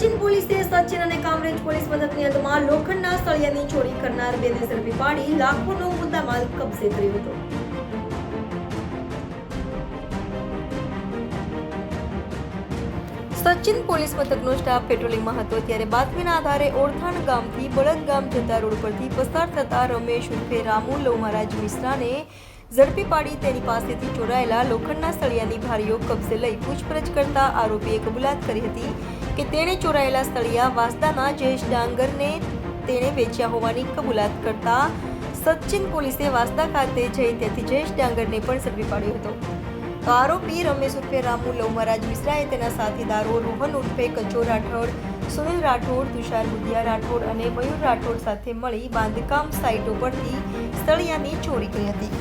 સચિન અને કામરેજ પોલીસ મથકની હદમાં લોખંડના સળિયાની ચોરી કરનાર ઝડપી પાડી લાખોનો મુદ્દામાલ કબજે કર્યો હતો. સચિન પોલીસ મથકનો સ્ટાફ પેટ્રોલિંગમાં હતો, ત્યારે બાતમીના આધારે ઓળખાણ ગામથી બળદ ગામ જતા રોડ પરથી પસાર થતા રમેશ ઉર્ફે રામુ મહારાજ મિશ્રાને ઝડપી પાડી તેની પાસેથી ચોરાયેલા લોખંડના સળિયાની ભારીઓ કબજે લઈ પૂછપરછ કરતા આરોપીએ કબૂલાત કરી હતી. કે તેણે ચોરાયેલા સળિયા વાસદાના જયેશ ડાંગરને તેણે વેચ્યા હોવાની કબૂલાત કરતા સચિન પોલીસે વાસદા ખાતે જઈ ત્યાંથી જયેશ ડાંગરને પણ ઝડપી પાડ્યો હતો. તો આરોપી રમેશ ઉર્ફે રામુ લવ મહારાજ મિશ્રાએ તેના સાથીદારો રોહન ઉર્ફે કચો રાઠોડ, સુનિલ રાઠોડ, તુષાર બુધિયા રાઠોડ અને મયુર રાઠોડ સાથે મળી બાંધકામ સાઇટ ઉપરથી સળિયાની ચોરી કરી હતી.